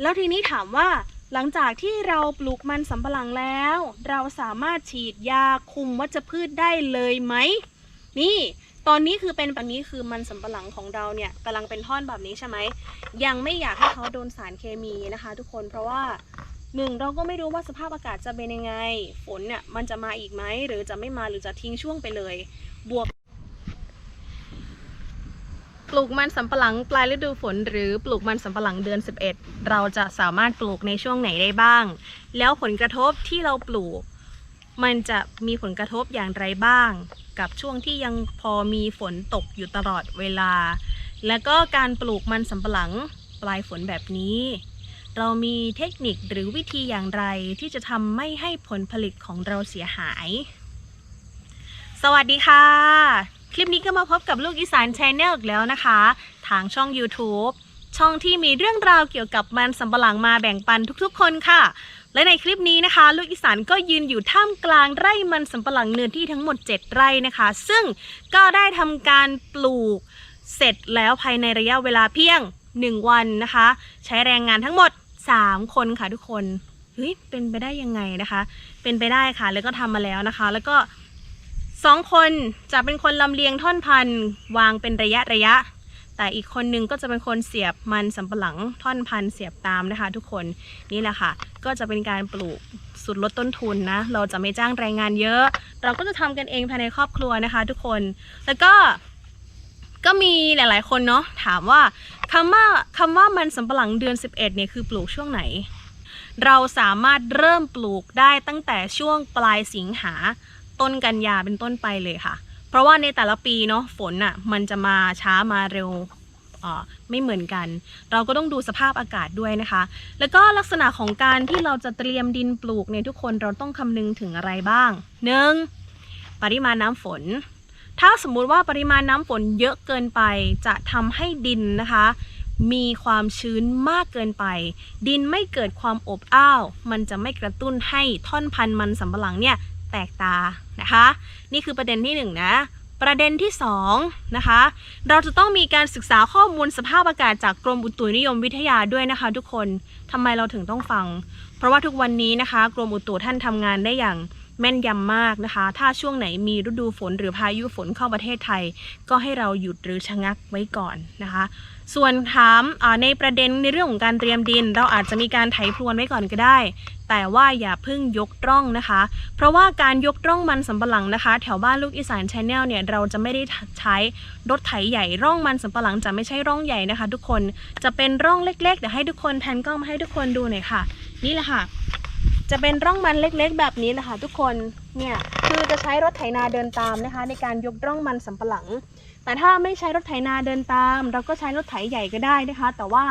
แล้วทีนี้ถามว่าหลังจากที่เราปลูกมันสำปะหลังแล้ว เราสามารถฉีดยาคุมวัชพืชได้เลยไหม นี่ ตอนนี้คือเป็นแบบนี้คือมันสำปะหลังของเราเนี่ยกำลังเป็นท่อนแบบนี้ใช่ไหม ยังไม่อยากให้เขาโดนสารเคมีนะคะ ทุกคนเพราะว่าหนึ่งเราก็ไม่รู้ว่าสภาพอากาศจะเป็นยังไง ฝนเนี่ยมันจะมาอีกไหมหรือจะไม่มาหรือจะทิ้งช่วงไปเลย บวก ลูกมันสำปะหลังปลายฤดูฝน หรือปลูกมันสำปะหลังเดือน 11 เราจะสามารถปลูกในช่วงไหนได้บ้าง แล้วผลกระทบที่เราปลูก มันจะมีผลกระทบอย่างไรบ้าง กับช่วงที่ยังพอมีฝนตกอยู่ตลอดเวลา แล้วก็การปลูกมันสำปะหลังปลายฝนแบบนี้ เรามีเทคนิคหรือวิธีอย่างไรที่จะทำไม่ให้ผลผลิตของเราเสียหาย สวัสดีค่ะ คลิปนี้ก็มาพบกับลูกอีสานชแนลอีกแล้วนะคะ ทางช่อง YouTube ช่องที่มีเรื่องราวเกี่ยวกับมันสำปะหลังมาแบ่งปันทุกๆ คนค่ะ และในคลิปนี้นะคะ ลูกอีสานก็ยืนอยู่ท่ามกลางไร่มันสำปะหลังเนื้อที่ทั้งหมด 7 ไร่นะคะ ซึ่งก็ได้ทำการปลูกเสร็จแล้วภายในระยะเวลาเพียง 1 วันนะคะ ใช้แรงงานทั้งหมด 3 คนค่ะทุกคนเฮ้ยเป็นไปได้ยังไงนะคะ เป็นไปได้ค่ะ แล้วก็ทำมาแล้วนะคะ แล้วก็ สองคนจะเป็นคนลำเลียงท่อนพันธุ์วางเป็นระยะระยะ แต่อีกคนนึงก็จะเป็นคนเสียบมันสำปะหลังท่อนพันธุ์เสียบตามนะคะ ทุกคนนี่แหละค่ะ ก็จะเป็นการปลูกสุดลดต้นทุนนะ เราจะไม่จ้างแรงงานเยอะ เราก็จะทำกันเองภายในครอบครัวนะคะ ทุกคนแล้วก็ก็มีหลาย ๆ คนเนาะถามว่าคำว่าคำว่ามันสำปะหลังเดือน 11เนี่ยคือปลูกช่วงไหน เราสามารถเริ่มปลูกได้ตั้งแต่ช่วงปลายสิงหา ต้นกันยาเป็นต้นไปเลยค่ะ เพราะว่าในแต่ละปีเนาะฝนอะ่ะมันจะมาช้ามาเร็วอ่าไม่เหมือนกัน เราก็ต้องดูสภาพอากาศด้วยนะคะ แล้วก็ลักษณะของการที่เราจะเตรียมดินปลูกเนี่ยทุกคนเราต้องคำนึงถึงอะไรบ้าง 1. ปริมาณน้ำฝน ถ้าสมมุติว่าปริมาณน้ำฝนเยอะเกินไปจะทำให้ดินนะคะ มีความชื้นมากเกินไป ดินไม่เกิดความอบอ้าว มันจะไม่กระตุ้นให้ท่อนพันธุ์มันสำปะหลังเนี่ยแตกตา นะคะ นี่คือประเด็นที่หนึ่งนะประเด็นที่สองนะคะ เราจะต้องมีการศึกษาข้อมูลสภาพอากาศจากกรมอุตุนิยมวิทยาด้วยนะคะ ทุกคนทำไมเราถึงต้องฟัง เพราะว่าทุกวันนี้นะคะ กรมอุตุท่านทำงานได้อย่าง แม่นยำมากนะคะ ถ้าช่วงไหนมีฤดูฝนหรือพายุฝนเข้าประเทศไทย ก็ให้เราหยุดหรือชะงักไว้ก่อนนะคะ ส่วนถามในประเด็นในเรื่องของการเตรียมดิน เราอาจจะมีการไถพรวนไว้ก่อนก็ได้ แต่ว่าอย่าเพิ่งยกร่องนะคะ เพราะว่าการยกร่องมันสำปะหลังนะคะ แถวบ้านลูกอีสานชแนลเนี่ยเราจะไม่ได้ใช้รถไถใหญ่ร่องมันสำปะหลังจะไม่ใช่ร่องใหญ่นะคะ ทุกคนจะเป็นร่องเล็กๆเดี๋ยวให้ทุกคนแพนกล้องมาให้ทุกคนดูหน่อยค่ะ นี่แหละค่ะ จะเป็นร่องมันเล็กๆ แบบนี้แหละค่ะทุกคนเนี่ยคือจะใช้รถไถนาเดินตามนะคะ ในการยกร่องมันสำปะหลัง แต่ถ้าไม่ใช้รถไถนาเดินตาม เราก็ใช้รถไถใหญ่ก็ได้นะคะ แต่ว่า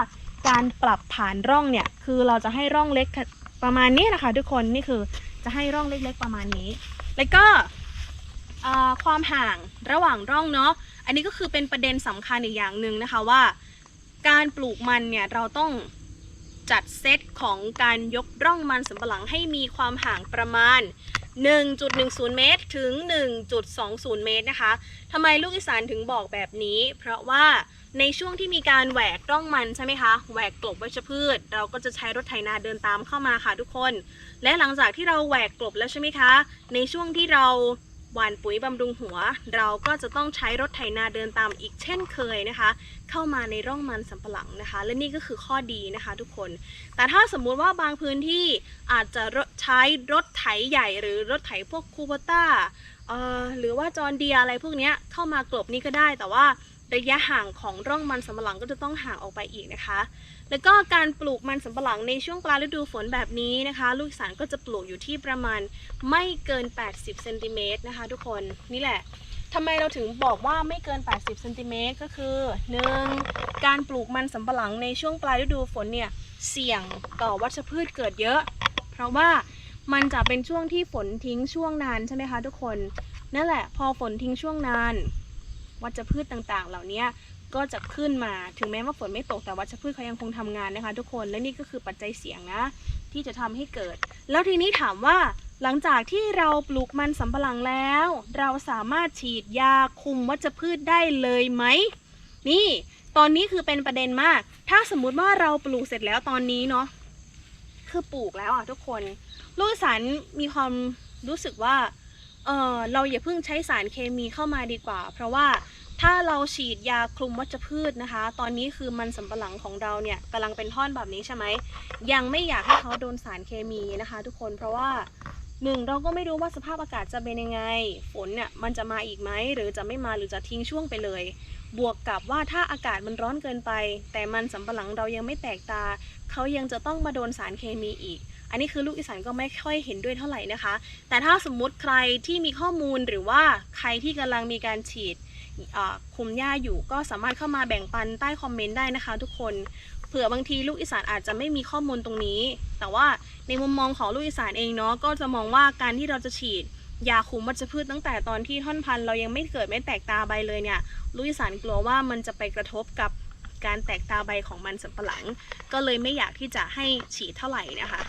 การปรับผ่านร่องเนี่ยคือเราจะให้ร่องเล็กประมาณนี้นะคะ ทุกคนนี่คือจะให้ร่องเล็กๆประมาณนี้ แล้วก็ความห่างระหว่างร่องเนาะอันนี้ก็คือเป็นประเด็นสำคัญอีกอย่างหนึ่งนะคะว่า การปลูกมันเนี่ยเราต้อง จัดเซตของการยกร่องมันสำปะหลังให้มีความห่างประมาณ 1.10 เมตร ถึง 1.20 เมตรนะคะทำไมลูกอีสานถึงบอกแบบนี้ เพราะว่าในช่วงที่มีการแหวกร่องมันใช่ไหมคะแหวกกลบวัชพืช เราก็จะใช้รถไถนาเดินตามเข้ามาค่ะทุกคน และหลังจากที่เราแหวกกลบแล้วใช่ไหมคะ ในช่วงที่เรา หว่านปุ๋ยบำรุงหัว เราก็จะต้องใช้รถไถนาเดินตามอีกเช่นเคยนะคะ เข้ามาในร่องมันสำปะหลังนะคะ และนี่ก็คือข้อดีนะคะทุกคน แต่ถ้าสมมุติว่าบางพื้นที่อาจจะใช้รถไถใหญ่หรือรถไถพวกคูปต้าหรือว่าจอนเดียอะไรพวกนี้เข้ามากลบนี่ก็ได้แต่ว่า ระยะห่างของร่องมันสำปะหลังก็จะต้องห่างออกไปอีกนะคะ แล้วก็การปลูกมันสำปะหลังในช่วงปลายฤดูฝนแบบนี้นะคะ ลูกสานก็จะปลูกอยู่ที่ประมาณไม่เกิน 80เซนติเมตรนะคะ ทุกคนนี่แหละทำไมเราถึงบอกว่าไม่เกิน 80เซนติเมตรก็คือ 1. การปลูกมันสำปะหลังในช่วงปลายฤดูฝนเนี่ยเสี่ยงต่อวัชพืชเกิดเยอะ เพราะว่ามันจะเป็นช่วงที่ฝนทิ้งช่วงนานใช่ไหมคะทุกคน นั่นแหละ พอฝนทิ้งช่วงนาน วัชพืชต่างๆ เหล่านี้ก็จะขึ้นมาถึงแม้ว่าฝนไม่ตกแต่วัชพืชเขายังคงทำงานนะคะ ทุกคนและนี่ก็คือปัจจัยเสี่ยงนะ ที่จะทำให้เกิด แล้วทีนี้ถามว่าหลังจากที่เราปลูกมันสำปะหลังแล้ว เราสามารถฉีดยาคุมวัชพืชได้เลยไหมนี่ ตอนนี้คือเป็นประเด็นมาก ถ้าสมมุติว่าเราปลูกเสร็จแล้วตอนนี้เนาะคือปลูกแล้วอะทุกคน ลูกสานมีความรู้สึกว่า เออเราอย่าเพิ่งใช้สารเคมีเข้ามาดีกว่า เพราะว่าถ้าเราฉีดยาคลุมวัชพืชนะคะ ตอนนี้คือมันสำปะหลังของเราเนี่ยกำลังเป็นท่อนแบบนี้ใช่ไหมยังไม่อยากให้เขาโดนสารเคมีนะคะ ทุกคนเพราะว่าหนึ่งเราก็ไม่รู้ว่าสภาพอากาศจะเป็นยังไง ฝนเนี่ยมันจะมาอีกไหมหรือจะไม่มาหรือจะทิ้งช่วงไปเลย บวกกับว่าถ้าอากาศมันร้อนเกินไป แต่มันสำปะหลังเรายังไม่แตกตา เขายังจะต้องมาโดนสารเคมีอีก อันนี้คือลูกอีสานก็ไม่ค่อยเห็นด้วยเท่าไหร่นะคะ แต่ถ้าสมมุติใครที่มีข้อมูลหรือว่าใครที่กำลังมีการฉีดคุมหญ้าอยู่ก็สามารถเข้ามาแบ่งปันใต้คอมเมนต์ได้นะคะ ทุกคนเผื่อบางทีลูกอีสานอาจจะไม่มีข้อมูลตรงนี้ แต่ว่าในมุมมองของลูกอีสานเองเนาะก็จะมองว่าการที่เราจะฉีดยาคุมวัชพืชตั้งแต่ตอนที่ท่อนพันธุ์เรายังไม่เกิดไม่แตกตาใบเลยเนี่ยลูกอีสานกลัวว่ามันจะไปกระทบกับการแตกตาใบของมันสำปะหลัง ก็เลยไม่อยากที่จะให้ฉีดเท่าไหร่นะคะ